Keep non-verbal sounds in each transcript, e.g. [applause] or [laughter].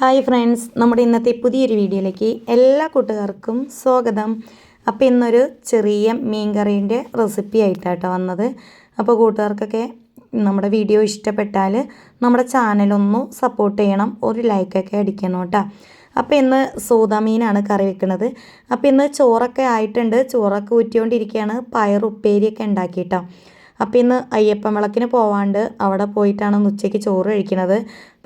Hi friends നമ്മുടെ ഇന്നത്തെ പുതിയൊരു വീഡിയോയിലേക്ക് എല്ലാ കൂട്ടുകാർക്കും സ്വാഗതം. അപ്പോൾ ഇന്നൊരു ചെറിയ മീൻ കറീന്റെ റെസിപ്പി ആയിട്ടാട്ടോ വന്നത്. അപ്പോൾ കൂട്ടുകാർക്കൊക്കെ നമ്മുടെ വീഡിയോ ഇഷ്ടപ്പെട്ടാൽ നമ്മുടെ ചാനലൊന്ന് സപ്പോർട്ട് ചെയ്യണം ഒരു ലൈക്കൊക്കെ അടിക്കണം കേട്ടോ. അപ്പോൾ ഇന്ന് സൂതാമീനാണ് കറി വെക്കുന്നത്. അപ്പോൾ ഇന്ന് ചോറൊക്കെ ആയിട്ടുണ്ട് ചോറൊക്കെ ഊറ്റിക്കൊണ്ടിരിക്കുകയാണ് പയർ ഉപ്പേരിയൊക്കെ ഉണ്ടാക്കിയിട്ടോ. അപ്പോൾ ഇന്ന് അയ്യപ്പൻ വിളക്കിന് പോവാണ്ട് അവിടെ പോയിട്ടാണ് ഉച്ചയ്ക്ക് ചോറ് കഴിക്കുന്നത്.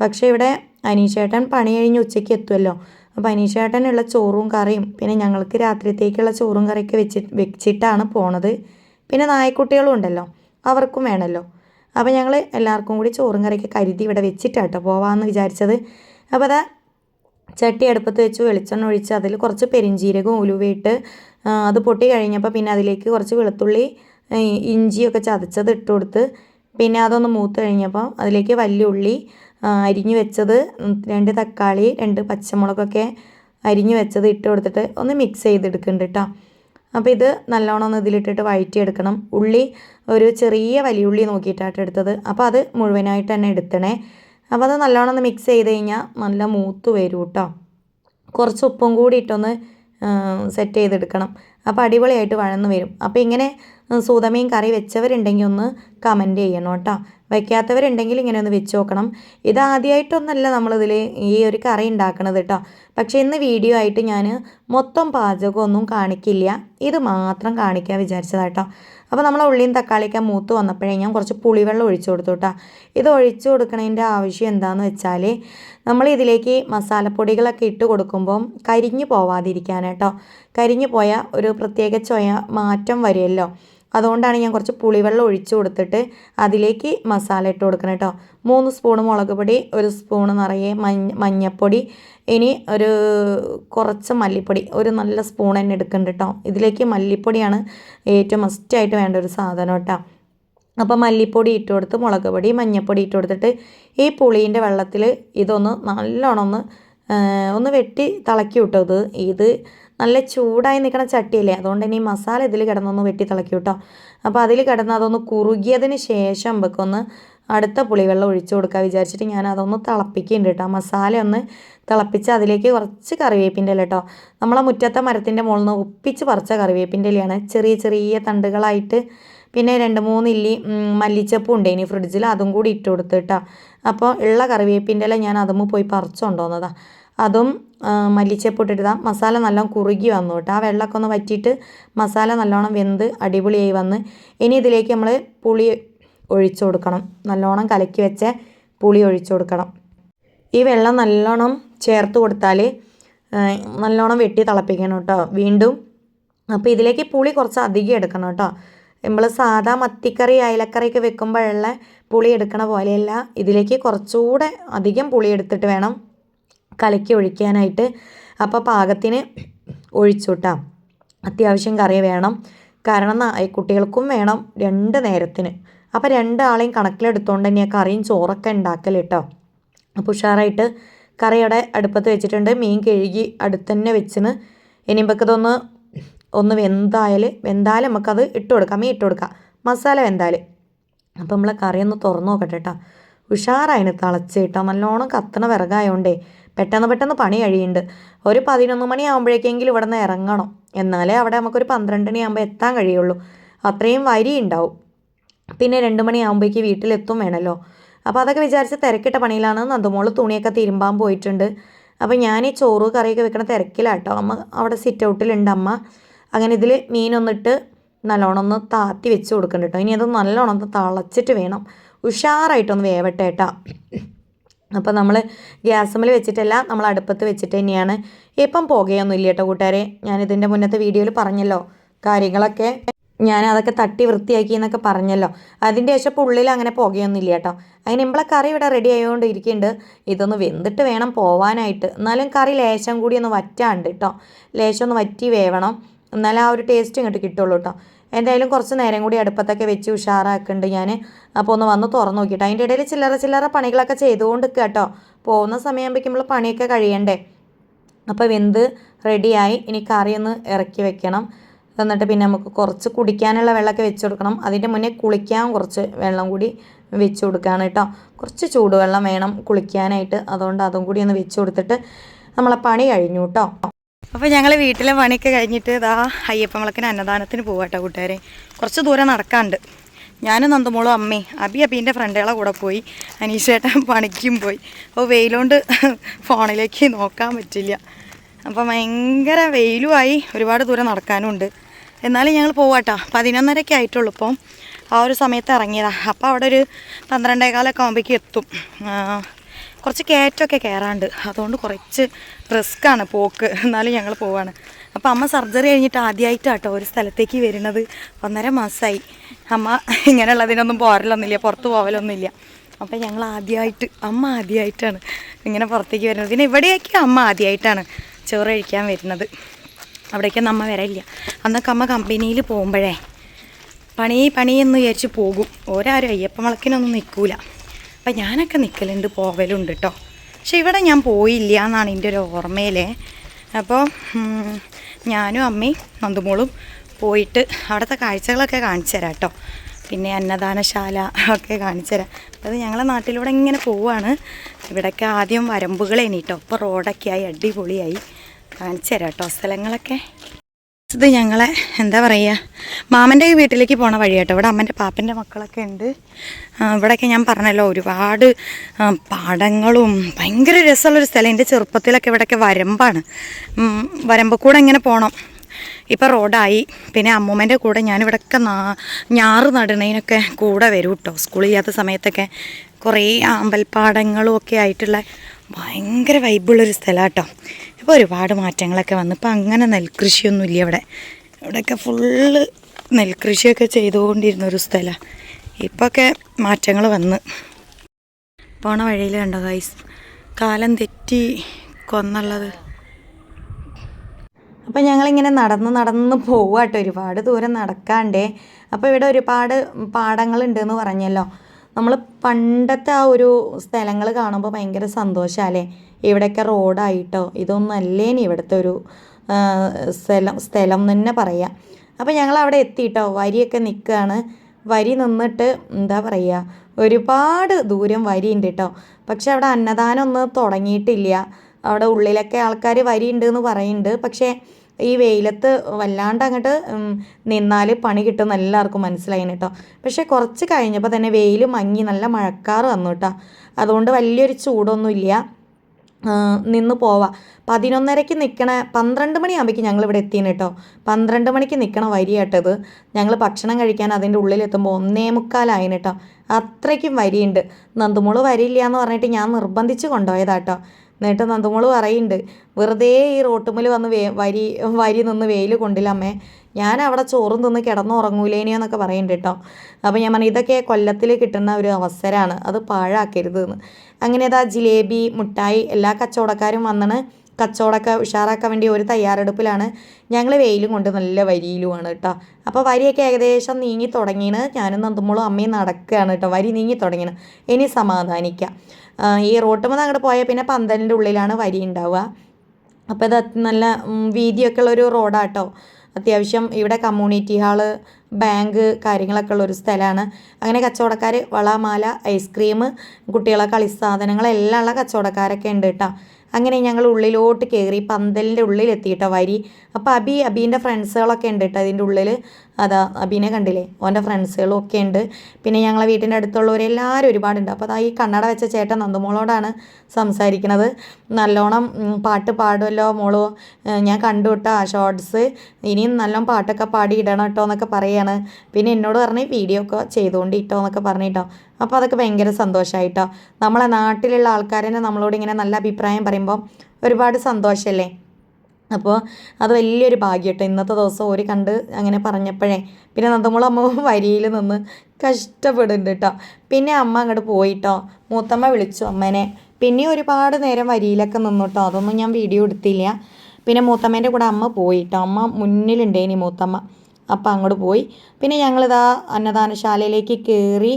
പക്ഷേ ഇവിടെ അനീഷേട്ടൻ പണി കഴിഞ്ഞ് ഉച്ചയ്ക്ക് എത്തുമല്ലോ അപ്പോൾ അനീഷേട്ടനുള്ള ചോറും കറിയും പിന്നെ ഞങ്ങൾക്ക് രാത്രിത്തേക്കുള്ള ചോറും കറിയൊക്കെ വെച്ച് വെച്ചിട്ടാണ് പോണത്. പിന്നെ നായക്കുട്ടികളും ഉണ്ടല്ലോ അവർക്കും വേണമല്ലോ അപ്പോൾ ഞങ്ങൾ എല്ലാവർക്കും കൂടി ചോറും കറിയൊക്കെ കരുതി ഇവിടെ വെച്ചിട്ടാട്ടോ പോവാമെന്ന് വിചാരിച്ചത്. അപ്പോൾ അതാ ചട്ടി അടുപ്പത്ത് വെച്ച് വെളിച്ചെണ്ണ ഒഴിച്ച് അതിൽ കുറച്ച് പെരിഞ്ചീരകവും ഉലുവയിട്ട് അത് പൊട്ടി കഴിഞ്ഞപ്പോൾ പിന്നെ അതിലേക്ക് കുറച്ച് വെളുത്തുള്ളി ഇഞ്ചിയൊക്കെ ചതച്ചത് ഇട്ട് കൊടുത്ത് പിന്നെ അതൊന്ന് മൂത്ത് കഴിഞ്ഞപ്പോൾ അതിലേക്ക് വലിയ ഉള്ളി അരിഞ്ഞു വെച്ചത് രണ്ട് തക്കാളി രണ്ട് പച്ചമുളകൊക്കെ അരിഞ്ഞു വെച്ചത് ഇട്ട് കൊടുത്തിട്ട് ഒന്ന് മിക്സ് ചെയ്തെടുക്കുന്നുണ്ട് കേട്ടോ അപ്പോൾ ഇത് നല്ലോണം ഒന്ന് ഇതിലിട്ടിട്ട് വഴറ്റിയെടുക്കണം. ഉള്ളി ഒരു ചെറിയ വലിയ ഉള്ളി നോക്കിയിട്ടാണ് എടുത്തത്. അപ്പോൾ അത് മുഴുവനായിട്ട് തന്നെ എടുത്തണേ. അപ്പോൾ അത് നല്ലോണം ഒന്ന് മിക്സ് ചെയ്ത് കഴിഞ്ഞാൽ നല്ല മൂത്ത് വരും കേട്ടോ കുറച്ച് ഉപ്പും കൂടി ഇട്ടൊന്ന് സെറ്റ് ചെയ്തെടുക്കണം. അപ്പോൾ അടിപൊളിയായിട്ട് വഴന്ന് വരും. അപ്പോൾ ഇങ്ങനെ സൂതമീൻ കറി വെച്ചവരുണ്ടെങ്കിൽ ഒന്ന് കമന്റ് ചെയ്യണം കേട്ടോ. വയ്ക്കാത്തവരുണ്ടെങ്കിൽ ഇങ്ങനെ ഒന്ന് വെച്ച് നോക്കണം. ഇത് ആദ്യമായിട്ടൊന്നല്ല നമ്മളിതിൽ ഈ ഒരു കറി ഉണ്ടാക്കണത് കേട്ടോ. പക്ഷേ ഇന്ന് വീഡിയോ ആയിട്ട് ഞാൻ മൊത്തം പാചകമൊന്നും കാണിക്കില്ല. ഇത് മാത്രം കാണിക്കാൻ വിചാരിച്ചതാട്ടോ അപ്പോൾ നമ്മൾ ഉള്ളിയും തക്കാളിക്ക മൂത്ത് വന്നപ്പോഴേ ഞാൻ കുറച്ച് പുളിവെള്ളം ഒഴിച്ചു കൊടുത്തു കേട്ടോ. ഇത് ഒഴിച്ചു കൊടുക്കണതിന്റെ ആവശ്യം എന്താണെന്ന് വെച്ചാൽ നമ്മൾ ഇതിലേക്ക് മസാലപ്പൊടികളൊക്കെ ഇട്ട് കൊടുക്കുമ്പോൾ കരിഞ്ഞു പോവാതിരിക്കാൻ കേട്ടോ. കരിഞ്ഞു പോയാൽ ഒരു പ്രത്യേക ചൊയ മാറ്റം വരുമല്ലോ. അതുകൊണ്ടാണ് ഞാൻ കുറച്ച് പുളിവെള്ളം ഒഴിച്ചു കൊടുത്തിട്ട് അതിലേക്ക് മസാല ഇട്ട് കൊടുക്കണം കേട്ടോ. മൂന്ന് സ്പൂൺ മുളക് പൊടി ഒരു സ്പൂൺ നിറയെ മഞ്ഞ മഞ്ഞപ്പൊടി ഇനി ഒരു കുറച്ച് മല്ലിപ്പൊടി ഒരു നല്ല സ്പൂൺ തന്നെ എടുക്കുന്നുണ്ട് കേട്ടോ. ഇതിലേക്ക് മല്ലിപ്പൊടിയാണ് ഏറ്റവും മസ്റ്റായിട്ട് വേണ്ട ഒരു സാധനം കേട്ടോ. അപ്പോൾ മല്ലിപ്പൊടി ഇട്ട് കൊടുത്ത് മുളക് പൊടി മഞ്ഞപ്പൊടി ഇട്ട് കൊടുത്തിട്ട് ഈ പുളീന്റെ വെള്ളത്തിൽ ഇതൊന്ന് നല്ലോണം ഒന്ന് ഒന്ന് വെട്ടി തിളക്കി വിട്ടത് ഇത് നല്ല ചൂടായി നിൽക്കണ ചട്ടിയില്ലേ? അതുകൊണ്ട് തന്നെ ഈ മസാല ഇതിൽ കിടന്നൊന്ന് വെട്ടി തിളക്കി കേട്ടോ അപ്പോൾ അതിൽ കിടന്ന് അതൊന്ന് കുറുകിയതിന് ശേഷം നമുക്കൊന്ന് അടുത്ത പുളിവെള്ളം ഒഴിച്ചു കൊടുക്കാൻ വിചാരിച്ചിട്ട് ഞാൻ അതൊന്ന് തിളപ്പിക്കുന്നുണ്ട് കേട്ടോ മസാല ഒന്ന് തിളപ്പിച്ച് അതിലേക്ക് കുറച്ച് കറിവേപ്പിന്റെ ഇല കേട്ടോ നമ്മളെ മുറ്റത്തെ മരത്തിന്റെ മുകളിൽ നിന്ന് ഒപ്പിച്ച് പറിച്ച കറിവേപ്പിന്റെ ഇലയാണ്. ചെറിയ ചെറിയ തണ്ടുകളായിട്ട് പിന്നെ രണ്ട് മൂന്ന് ഇല്ലി മല്ലിച്ചപ്പും ഉണ്ട് ഇനി ഫ്രിഡ്ജിൽ അതും കൂടി ഇട്ട് കൊടുത്തിട്ടാ അപ്പോൾ ഉള്ള കറിവേപ്പിന്റെ ഇല ഞാൻ അതുമ്പോൾ പോയി പറിച്ചു കൊണ്ടുവന്നതാ അതും മല്ലിച്ചപ്പൊട്ടിട്ട് മസാല നല്ലോണം കുറുകി വന്നു കേട്ടോ. ആ വെള്ളമൊക്കെ ഒന്ന് വറ്റിയിട്ട് മസാല നല്ലോണം വെന്ത് അടിപൊളിയായി വന്ന് ഇനി ഇതിലേക്ക് നമ്മൾ പുളി ഒഴിച്ചു കൊടുക്കണം. നല്ലോണം കലക്കി വെച്ച പുളി ഒഴിച്ചു കൊടുക്കണം. ഈ വെള്ളം നല്ലോണം ചേർത്ത് കൊടുത്താൽ നല്ലോണം വെട്ടി തിളപ്പിക്കണം കേട്ടോ വീണ്ടും. അപ്പോൾ ഇതിലേക്ക് പുളി കുറച്ച് അധികം എടുക്കണം കേട്ടോ. നമ്മൾ സാധാ മത്തിക്കറി അയലക്കറിയൊക്കെ വെക്കുമ്പോഴുള്ള പുളി എടുക്കണ പോലെയല്ല. ഇതിലേക്ക് കുറച്ചുകൂടെ അധികം പുളി എടുത്തിട്ട് വേണം കലക്കി ഒഴിക്കാനായിട്ട് അപ്പോൾ പാകത്തിന് ഒഴിച്ചു കേട്ടോ അത്യാവശ്യം കറി വേണം. കാരണം കുട്ടികൾക്കും വേണം രണ്ട് നേരത്തിന്. അപ്പോൾ രണ്ടാളെയും കണക്കിലെടുത്തുകൊണ്ട് തന്നെ കറിയും ചോറൊക്കെ ഉണ്ടാക്കൽ കേട്ടോ അപ്പോൾ ഉഷാറായിട്ട് കറി അവിടെ അടുപ്പത്ത് വെച്ചിട്ടുണ്ട്. മീൻ കഴുകി അടുത്ത് തന്നെ വെച്ചിന് ഇതൊന്ന് ഒന്ന് വെന്തായാൽ വെന്താൽ നമുക്കത് ഇട്ട് കൊടുക്കാം. മീൻ ഇട്ട് കൊടുക്കാം. മസാല വെന്താൽ അപ്പോൾ നമ്മൾ കറി ഒന്ന് തുറന്നു നോക്കട്ടെ കേട്ടോ ഉഷാറായിന് തിളച്ച് കേട്ടോ നല്ലോണം കത്തണ വിറകായോണ്ടേ. പെട്ടെന്ന് പെട്ടെന്ന് പണി കഴിയുന്നുണ്ട്. ഒരു പതിനൊന്ന് മണിയാകുമ്പോഴേക്കെങ്കിലും ഇവിടെ നിന്ന് ഇറങ്ങണം. എന്നാലേ അവിടെ നമുക്കൊരു പന്ത്രണ്ട് മണിയാകുമ്പോൾ എത്താൻ കഴിയുള്ളൂ. അത്രയും വരി ഉണ്ടാവും. പിന്നെ രണ്ട് മണിയാകുമ്പോഴേക്ക് വീട്ടിലെത്തും വേണമല്ലോ അപ്പോൾ അതൊക്കെ വിചാരിച്ച് തിരക്കിട്ട പണിയിലാണ് നന്ദമോൾ തുണിയൊക്കെ തിരുമ്പാൻ പോയിട്ടുണ്ട്. അപ്പോൾ ഞാൻ ഈ ചോറ് കറിയൊക്കെ വെക്കണ തിരക്കിലാട്ടോ. അമ്മ അവിടെ സിറ്റ് ഔട്ടിലുണ്ട് അമ്മ. അങ്ങനെ ഇതിൽ മീനൊന്നിട്ട് നല്ലോണം ഒന്ന് താത്തി വെച്ച് കൊടുക്കണ്ട കേട്ടോ. ഇനി അത് നല്ലോണം ഒന്ന് തളച്ചിട്ട് വേണം. ഉഷാറായിട്ടൊന്ന് വേവട്ടെ കേട്ടോ. അപ്പോൾ നമ്മൾ ഗ്യാസുമ്മൽ വെച്ചിട്ടല്ല നമ്മൾ അടുപ്പത്ത് വെച്ചിട്ട് തന്നെയാണ്. ഇപ്പം പുകയൊന്നും ഇല്ല കേട്ടോ കൂട്ടുകാരെ. ഞാനിതിന്റെ മുന്നത്തെ വീഡിയോയിൽ പറഞ്ഞല്ലോ കാര്യങ്ങളൊക്കെ. ഞാൻ അതൊക്കെ തട്ടി വൃത്തിയാക്കി എന്നൊക്കെ പറഞ്ഞല്ലോ. അതിന്റെ ശേഷം ഉള്ളിൽ അങ്ങനെ പോകുകയൊന്നും ഇല്ല കേട്ടോ അങ്ങനെ കറി ഇവിടെ റെഡി ആയതുകൊണ്ട് ഇരിക്കുന്നുണ്ട് ഇതൊന്ന് വെന്തിട്ട് വേണം പോവാനായിട്ട്. എന്നാലും കറി ലേശം കൂടി ഒന്ന് വറ്റാണ്ട് കേട്ടോ ലേശം ഒന്ന് വറ്റി വേവണം. എന്നാലേ ആ ഒരു ടേസ്റ്റ് ഇങ്ങോട്ട് കിട്ടുള്ളൂ കേട്ടോ എന്തായാലും കുറച്ച് നേരം കൂടി അടുപ്പത്തൊക്കെ വെച്ച് ഉഷാറാക്കുന്നുണ്ട് ഞാൻ അപ്പോൾ ഒന്ന് വന്ന് തുറന്ന് നോക്കിയിട്ട് അതിന്റെ ഇടയിൽ ചില്ലറ ചില്ലറ പണികളൊക്കെ ചെയ്തുകൊണ്ട് നിൽക്കുക കേട്ടോ. പോകുന്ന സമയമാകുമ്പോഴേക്കും നമ്മൾ പണിയൊക്കെ കഴിയണ്ടേ. അപ്പോൾ വെന്ത് റെഡിയായി. ഇനി കറി ഒന്ന് ഇറക്കി വെക്കണം. എന്നിട്ട് പിന്നെ നമുക്ക് കുറച്ച് കുടിക്കാനുള്ള വെള്ളമൊക്കെ വെച്ച് കൊടുക്കണം. അതിന്റെ മുന്നേ കുളിക്കാൻ കുറച്ച് വെള്ളം കൂടി വെച്ച് കൊടുക്കുകയാണ് കേട്ടോ. കുറച്ച് ചൂടുവെള്ളം വേണം കുളിക്കാനായിട്ട്. അതുകൊണ്ട് അതും കൂടി ഒന്ന് വെച്ച് കൊടുത്തിട്ട് നമ്മളെ പണി കഴിഞ്ഞു കേട്ടോ. അപ്പോൾ ഞങ്ങൾ വീട്ടിലെ പണിയൊക്കെ കഴിഞ്ഞിട്ട് ഇതാ അയ്യപ്പങ്ങളക്കിന് അന്നദാനത്തിന് പോവാട്ടോ കൂട്ടുകാരെ. കുറച്ച് ദൂരം നടക്കാണ്ട് ഞാനും നന്ദമോളും അമ്മയും അബി അബീന്റെ ഫ്രണ്ടുകളെ കൂടെ പോയി അനീഷേട്ടൻ പണിക്കും പോയി. അപ്പോൾ വെയിലുകൊണ്ട് ഫോണിലേക്ക് നോക്കാൻ പറ്റില്ല. അപ്പോൾ ഭയങ്കര വെയിലുമായി ഒരുപാട് ദൂരം നടക്കാനുണ്ട്. എന്നാലും ഞങ്ങൾ പോവാട്ടോ. പതിനൊന്നരയ്ക്ക് ആയിട്ടുള്ളൂ ഇപ്പം. ആ ഒരു സമയത്ത് ഇറങ്ങിയതാണ് അപ്പോൾ അവിടെ ഒരു പന്ത്രണ്ടേകാലൊക്കെ ആകുമ്പോഴേക്കും എത്തും. കുറച്ച് കയറ്റമൊക്കെ കയറാണ്ട് അതുകൊണ്ട് കുറച്ച് റിസ്ക്കാണ് പോക്ക്. എന്നാലും ഞങ്ങൾ പോവാണ്. അപ്പോൾ അമ്മ സർജറി കഴിഞ്ഞിട്ട് ആദ്യമായിട്ടാട്ടോ ഒരു സ്ഥലത്തേക്ക് വരുന്നത്. ഒന്നര മാസമായി അമ്മ ഇങ്ങനെയുള്ളതിനൊന്നും പോരലൊന്നുമില്ല പുറത്ത് പോവലൊന്നുമില്ല. അപ്പം ഞങ്ങൾ ആദ്യമായിട്ട് അമ്മ ആദ്യമായിട്ടാണ് ഇങ്ങനെ പുറത്തേക്ക് വരുന്നത്. പിന്നെ ഇവിടെയൊക്കെ അമ്മ ആദ്യമായിട്ടാണ് ചോറ് കഴിക്കാൻ വരുന്നത്. അവിടേക്കൊന്നും അമ്മ വരയില്ല അന്നൊക്കെ അമ്മ കമ്പനിയിൽ പോകുമ്പോഴേ പണി പണി വിചാരിച്ച് പോകും. ഓരാരും അയ്യപ്പ വിളക്കിനൊന്നും നിൽക്കൂല. അപ്പം ഞാനൊക്കെ നിൽക്കലുണ്ട് പോവലുണ്ട് കേട്ടോ പക്ഷെ ഇവിടെ ഞാൻ പോയില്ല എന്നാണ് എന്റെ ഒരു ഓർമ്മയിൽ. അപ്പോൾ ഞാനും അമ്മയും നന്ദുമോളും പോയിട്ട് അവിടുത്തെ കാഴ്ചകളൊക്കെ കാണിച്ചു തരാം കേട്ടോ. പിന്നെ അന്നദാനശാല ഒക്കെ കാണിച്ചു തരാം. അത് ഞങ്ങളെ നാട്ടിലൂടെ ഇങ്ങനെ പോവുകയാണ് ഇവിടെയൊക്കെ ആദ്യം വരമ്പുകളേനി കേട്ടോ ഇപ്പോൾ റോഡൊക്കെ ആയി അടിപൊളിയായി. കാണിച്ചു തരാം കേട്ടോ സ്ഥലങ്ങളൊക്കെ. ഇത് ഞങ്ങളെ എന്താ പറയുക മാമന്റെ വീട്ടിലേക്ക് പോണ വഴി കേട്ടോ ഇവിടെ അമ്മന്റെ പാപ്പന്റെ മക്കളൊക്കെ ഉണ്ട്. ഇവിടെയൊക്കെ ഞാൻ പറഞ്ഞല്ലോ ഒരുപാട് പാടങ്ങളും ഭയങ്കര രസമുള്ളൊരു സ്ഥലം. എന്റെ ചെറുപ്പത്തിലൊക്കെ ഇവിടെയൊക്കെ വരമ്പാണ്. വരമ്പ് കൂടെ ഇങ്ങനെ പോകണം ഇപ്പം റോഡായി. പിന്നെ അമ്മൂമ്മേന്റെ കൂടെ ഞാനിവിടെയൊക്കെ നാ ഞാറ് നടണേനൊക്കെ കൂടെ വരും കേട്ടോ സ്കൂളില്ലാത്ത സമയത്തൊക്കെ കുറേ അമ്പൽപ്പാടങ്ങളും ഒക്കെ ആയിട്ടുള്ള ഭയങ്കര വൈബുള്ളൊരു സ്ഥലം കേട്ടോ ഇപ്പോൾ ഒരുപാട് മാറ്റങ്ങളൊക്കെ വന്നു. ഇപ്പോൾ അങ്ങനെ നെൽകൃഷിയൊന്നും ഇല്ല ഇവിടെ. ഇവിടെയൊക്കെ ഫുള്ള് നെൽകൃഷിയൊക്കെ ചെയ്തുകൊണ്ടിരുന്ന ഒരു സ്ഥലമാണ് ഇപ്പോഴൊക്കെ മാറ്റങ്ങൾ വന്ന്. പോണ വഴിയിൽ കണ്ടോ ഗൈസ് കാലം തെറ്റി കൊന്നുള്ളത്. അപ്പോൾ ഞങ്ങളിങ്ങനെ നടന്ന് നടന്ന് പോവുക കേട്ടോ ഒരുപാട് ദൂരം നടക്കാണ്ടേ. അപ്പോൾ ഇവിടെ ഒരുപാട് പാടങ്ങളുണ്ടെന്ന് പറഞ്ഞല്ലോ. നമ്മൾ പണ്ടത്തെ ആ ഒരു സ്ഥലങ്ങൾ കാണുമ്പോൾ ഭയങ്കര സന്തോഷമല്ലേ ഇവിടെയൊക്കെ റോഡായിട്ടോ ഇതൊന്നും അല്ലേനി ഇവിടുത്തെ ഒരു സ്ഥലം സ്ഥലം തന്നെ പറയാം. അപ്പോൾ ഞങ്ങൾ അവിടെ എത്തിയിട്ടോ വരിയൊക്കെ നിൽക്കുകയാണ് വരി നിന്നിട്ട് എന്താ പറയുക ഒരുപാട് ദൂരം വരിയുണ്ട് കേട്ടോ പക്ഷെ അവിടെ അന്നദാനം ഒന്നും തുടങ്ങിയിട്ടില്ല. അവിടെ ഉള്ളിലൊക്കെ ആൾക്കാർ വരിയുണ്ട് എന്ന് പറയുന്നുണ്ട്. പക്ഷേ ഈ വെയിലത്ത് വല്ലാണ്ട് അങ്ങോട്ട് നിന്നാൽ പണി കിട്ടുമെന്ന് എല്ലാവർക്കും മനസ്സിലായി കേട്ടോ പക്ഷേ കുറച്ച് കഴിഞ്ഞപ്പോൾ തന്നെ വെയിൽ മങ്ങി നല്ല മഴക്കാറ് വന്നു കേട്ടോ അതുകൊണ്ട് വലിയൊരു ചൂടൊന്നുമില്ല നിന്ന് പോവാം. പതിനൊന്നരയ്ക്ക് നിൽക്കണ പന്ത്രണ്ട് മണിയാകുമ്പോഴേക്കും ഞങ്ങൾ ഇവിടെ എത്തിയാണ് കേട്ടോ പന്ത്രണ്ട് മണിക്ക് നിൽക്കണ വരിയാട്ടത്. ഞങ്ങൾ ഭക്ഷണം കഴിക്കാൻ അതിന്റെ ഉള്ളിലെത്തുമ്പോൾ ഒന്നേ മുക്കാലായിന് കേട്ടോ അത്രയ്ക്കും വരിയുണ്ട്. നന്ദുമോൾ വരിയില്ല എന്ന് പറഞ്ഞിട്ട് ഞാൻ നിർബന്ധിച്ച് കൊണ്ടുപോയതാട്ടോ എന്നിട്ട് നന്ദുമോൾ പറയുന്നുണ്ട് വെറുതെ ഈ റോട്ടുമ്മൽ വന്ന് വേ വരി വരി നിന്ന് വെയിൽ കൊണ്ടില്ല അമ്മേ. ഞാൻ അവിടെ ചോറും തിന്ന് കിടന്നുറങ്ങൂലേനെയെന്നൊക്കെ പറയുന്നുണ്ട് കേട്ടോ. അപ്പോൾ ഞാൻ പറഞ്ഞു ഇതൊക്കെ കൊല്ലത്തിൽ കിട്ടുന്ന ഒരു അവസരമാണ് അത് പാഴാക്കരുത് എന്ന്. അങ്ങനെ അതാ ജിലേബി മുട്ടായി എല്ലാ കച്ചവടക്കാരും വന്നിന് കച്ചവടമൊക്കെ ഉഷാറാക്കാൻ വേണ്ടി ഒരു തയ്യാറെടുപ്പിലാണ് ഞങ്ങൾ വെയിലും കൊണ്ട് നല്ല വരിയിലുമാണ് കേട്ടോ. അപ്പോൾ വരിയൊക്കെ ഏകദേശം നീങ്ങി തുടങ്ങിയാണ് ഞാനും നന്ദുമ്പോളും അമ്മയും നടക്കുകയാണ് കേട്ടോ. വരി നീങ്ങി തുടങ്ങിയാണ് ഇനി സമാധാനിക്കാം. ഈ റോട്ടുമ്പോൾ അങ്ങോട്ട് പോയാൽ പിന്നെ പന്തലിന്റെ ഉള്ളിലാണ് വരി ഉണ്ടാവുക അപ്പോൾ ഇത് നല്ല വീതിയൊക്കെ ഉള്ളൊരു റോഡാട്ടോ അത്യാവശ്യം ഇവിടെ കമ്മ്യൂണിറ്റി ഹാൾ ബാങ്ക് കാര്യങ്ങളൊക്കെ ഉള്ളൊരു സ്ഥലമാണ് അങ്ങനെ കച്ചവടക്കാർ വളമാല ഐസ്ക്രീം കുട്ടികളെ കളിസാധനങ്ങളെല്ലാം ഉള്ള കച്ചവടക്കാരൊക്കെ ഉണ്ട് കേട്ടോ. അങ്ങനെ ഞങ്ങൾ ഉള്ളിലോട്ട് കയറി പന്തലിന്റെ ഉള്ളിലെത്തിയിട്ടോ വരി. അപ്പോൾ അബി അബീന്റെ ഫ്രണ്ട്സുകളൊക്കെ ഉണ്ട് കേട്ടോ അതിന്റെ ഉള്ളിൽ. അതാ അബീനെ കണ്ടില്ലേ? ഓന്റെ ഫ്രണ്ട്സുകളും ഒക്കെ ഉണ്ട്. പിന്നെ ഞങ്ങളെ വീട്ടിന്റെ അടുത്തുള്ളവരെല്ലാവരും ഒരുപാടുണ്ട്. അപ്പോൾ അതാ ഈ കണ്ണട വെച്ച ചേട്ടൻ നന്ദുമോളോടാണ് സംസാരിക്കുന്നത്. നല്ലോണം പാട്ട് പാടുമല്ലോ മോളോ. ഞാൻ കണ്ടു കേട്ടോ ഷോർട്സ്. ഇനിയും നല്ലോണം പാട്ടൊക്കെ പാടി ഇടണം കേട്ടോ എന്നൊക്കെ പറയാണ്. പിന്നെ എന്നോട് പറഞ്ഞ് വീഡിയോ ഒക്കെ ചെയ്തുകൊണ്ട് ഇട്ടോ എന്നൊക്കെ പറഞ്ഞിട്ടോ അപ്പോൾ അതൊക്കെ ഭയങ്കര സന്തോഷമായിട്ടോ നമ്മളെ നാട്ടിലുള്ള ആൾക്കാരെന്നെ നമ്മളോട് ഇങ്ങനെ നല്ല അഭിപ്രായം പറയുമ്പോൾ ഒരുപാട് സന്തോഷമല്ലേ അപ്പോൾ അത് വലിയൊരു ഭാഗ്യം കേട്ടോ ഇന്നത്തെ ദിവസം ഒരു കണ്ട് അങ്ങനെ പറഞ്ഞപ്പോഴേ. പിന്നെ നന്ദമോൾ അമ്മ [laughs] വരിയിൽ നിന്ന് കഷ്ടപ്പെടുന്നുണ്ട് കേട്ടോ പിന്നെ അമ്മ അങ്ങോട്ട് പോയിട്ടോ. മൂത്തമ്മ വിളിച്ചു അമ്മേനെ. പിന്നെ ഒരുപാട് നേരം വരിയിലൊക്കെ നിന്നു കേട്ടോ അതൊന്നും ഞാൻ വീഡിയോ എടുത്തില്ല. പിന്നെ മൂത്തമ്മേന്റെ കൂടെ അമ്മ പോയിട്ടോ. അമ്മ മുന്നിലുണ്ടേനി മൂത്തമ്മ. അപ്പം അങ്ങോട്ട് പോയി. പിന്നെ ഞങ്ങളിതാ അന്നദാനശാലയിലേക്ക് കയറി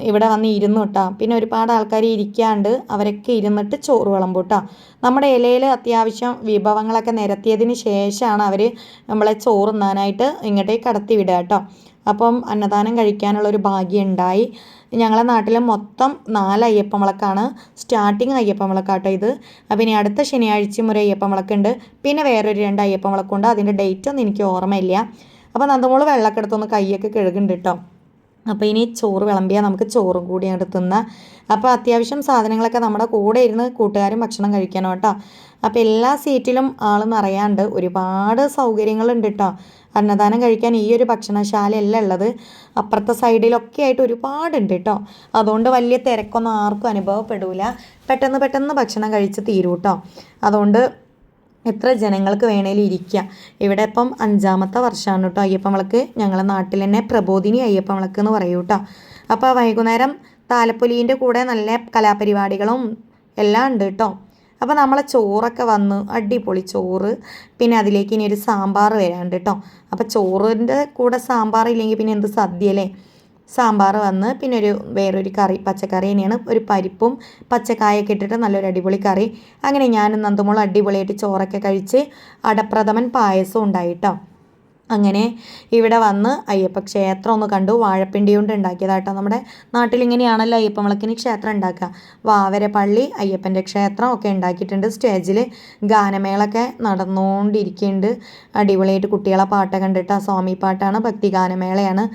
ഇവിടെ വന്ന് ഇരുന്നു പിന്നെ ഒരുപാട് ആൾക്കാർ ഇരിക്കാണ്ട് അവരൊക്കെ ഇരുന്നിട്ട് ചോറ് വിളമ്പും കേട്ടോ നമ്മുടെ ഇലയിൽ അത്യാവശ്യം വിഭവങ്ങളൊക്കെ നിരത്തിയതിന് ശേഷമാണ് അവർ നമ്മളെ ചോറ് തിന്നാനായിട്ട് ഇങ്ങോട്ടേക്ക് കടത്തി വിടുക കേട്ടോ അപ്പം അന്നദാനം കഴിക്കാനുള്ളൊരു ഭാഗ്യം ഉണ്ടായി. ഞങ്ങളെ നാട്ടിൽ മൊത്തം നാല് അയ്യപ്പ സ്റ്റാർട്ടിങ് അയ്യപ്പ വിളക്കാട്ടോ ഇത്. അപ്പം ഇനി അടുത്ത ശനിയാഴ്ചയും ഒരു അയ്യപ്പ പിന്നെ വേറൊരു രണ്ട് അയ്യപ്പ വിളക്കുണ്ട് അതിന്റെ ഡേറ്റ് ഒന്നും എനിക്ക് ഓർമ്മയില്ല. അപ്പോൾ നന്ദമോൾ വെള്ളക്കെടുത്തൊന്ന് കൈയൊക്കെ കഴുകുന്നുണ്ട് കേട്ടോ അപ്പോൾ ഇനി ചോറ് വിളമ്പിയാൽ നമുക്ക് ചോറും കൂടി തിന്നാം അപ്പോൾ അത്യാവശ്യം സാധനങ്ങളൊക്കെ നമ്മുടെ കൂടെ ഇരുന്ന് കൂട്ടുകാരും ഭക്ഷണം കഴിക്കണം കേട്ടോ. അപ്പോൾ എല്ലാ സീറ്റിലും ആൾ നിറയാണ്ട് ഒരുപാട് സൗകര്യങ്ങളുണ്ട് കേട്ടോ. അന്നദാനം കഴിക്കാൻ ഈ ഒരു ഭക്ഷണശാലയല്ല ഉള്ളത്. അപ്പുറത്തെ സൈഡിലൊക്കെ ആയിട്ട് ഒരുപാടുണ്ട് കേട്ടോ. അതുകൊണ്ട് വലിയ തിരക്കൊന്നും ആർക്കും അനുഭവപ്പെടില്ല പെട്ടെന്ന് പെട്ടെന്ന് ഭക്ഷണം കഴിച്ച് തീരും കേട്ടോ. അതുകൊണ്ട് എത്ര ജനങ്ങൾക്ക് വേണേലും ഇരിക്കുക ഇവിടെ ഇപ്പം അഞ്ചാമത്തെ വർഷമാണ് കേട്ടോ അയ്യപ്പൻ വിളക്ക് ഞങ്ങളെ നാട്ടിൽ തന്നെ പ്രബോധിനി അയ്യപ്പൻ വിളക്ക് എന്ന് പറയൂ കേട്ടോ അപ്പോൾ വൈകുന്നേരം താലപ്പൊലീന്റെ കൂടെ നല്ല കലാപരിപാടികളും എല്ലാം ഉണ്ട് കേട്ടോ അപ്പോൾ നമ്മളെ ചോറൊക്കെ വന്ന് അടിപൊളി ചോറ് പിന്നെ അതിലേക്ക് ഇനി ഒരു സാമ്പാർ വരാണ്ട് കേട്ടോ അപ്പോൾ ചോറിന്റെ കൂടെ സാമ്പാർ ഇല്ലെങ്കിൽ പിന്നെ എന്ത് സദ്യ അല്ലേ സാമ്പാർ വന്ന് പിന്നെ ഒരു വേറൊരു കറി പച്ചക്കറി തന്നെയാണ്. ഒരു പരിപ്പും പച്ചക്കായൊക്കെ ഇട്ടിട്ട് നല്ലൊരു അടിപൊളി കറി. അങ്ങനെ ഞാൻ നന്ദമോളും അടിപൊളിയായിട്ട് ചോറൊക്കെ കഴിച്ച് അടപ്രഥമൻ പായസം ഉണ്ടായിട്ടോ അങ്ങനെ ഇവിടെ വന്ന് അയ്യപ്പ ക്ഷേത്രം ഒന്ന് കണ്ടു. വാഴപ്പിണ്ടി കൊണ്ട് ഉണ്ടാക്കിയതാട്ടോ. നമ്മുടെ നാട്ടിൽ ഇങ്ങനെയാണല്ലോ അയ്യപ്പ വിളക്കിന് ക്ഷേത്രം ഉണ്ടാക്കുക. വാവര പള്ളി അയ്യപ്പന്റെ ക്ഷേത്രം ഒക്കെ ഉണ്ടാക്കിയിട്ടുണ്ട്. സ്റ്റേജിൽ ഗാനമേളൊക്കെ നടന്നുകൊണ്ടിരിക്കുന്നുണ്ട്. അടിപൊളിയായിട്ട് കുട്ടികളെ പാട്ട് കണ്ടിട്ട് ആ സ്വാമി പാട്ടാണ് ഭക്തി ഗാനമേളയാണ്.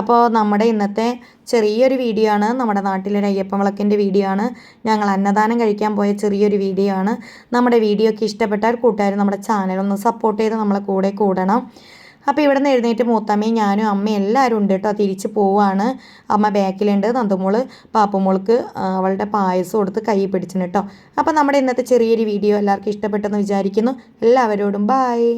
അപ്പോൾ നമ്മുടെ ഇന്നത്തെ ചെറിയൊരു വീഡിയോ ആണ്. നമ്മുടെ നാട്ടിലൊരു അയ്യപ്പ വിളക്കിന്റെ വീഡിയോ ആണ്. ഞങ്ങൾ അന്നദാനം കഴിക്കാൻ പോയ ചെറിയൊരു വീഡിയോ ആണ്. നമ്മുടെ വീഡിയോ ഒക്കെ ഇഷ്ടപ്പെട്ടാൽ കൂട്ടുകാർ നമ്മുടെ ചാനൽ ഒന്ന് സപ്പോർട്ട് ചെയ്ത് നമ്മളെ കൂടെ കൂടണം. അപ്പോൾ ഇവിടെ നിന്ന് എഴുന്നേറ്റ് മൂത്തമ്മയും ഞാനും അമ്മയും എല്ലാവരും ഉണ്ട് കേട്ടോ. തിരിച്ച് പോവാണ്. അമ്മ ബാക്കിലുണ്ട്. നന്ദമോൾ പാപ്പമോൾക്ക് അവളുടെ പായസം കൊടുത്ത് കൈ പിടിച്ചിന് കേട്ടോ. അപ്പോൾ നമ്മുടെ ഇന്നത്തെ ചെറിയൊരു വീഡിയോ എല്ലാവർക്കും ഇഷ്ടപ്പെട്ടെന്ന് വിചാരിക്കുന്നു. എല്ലാവരോടും ബായ്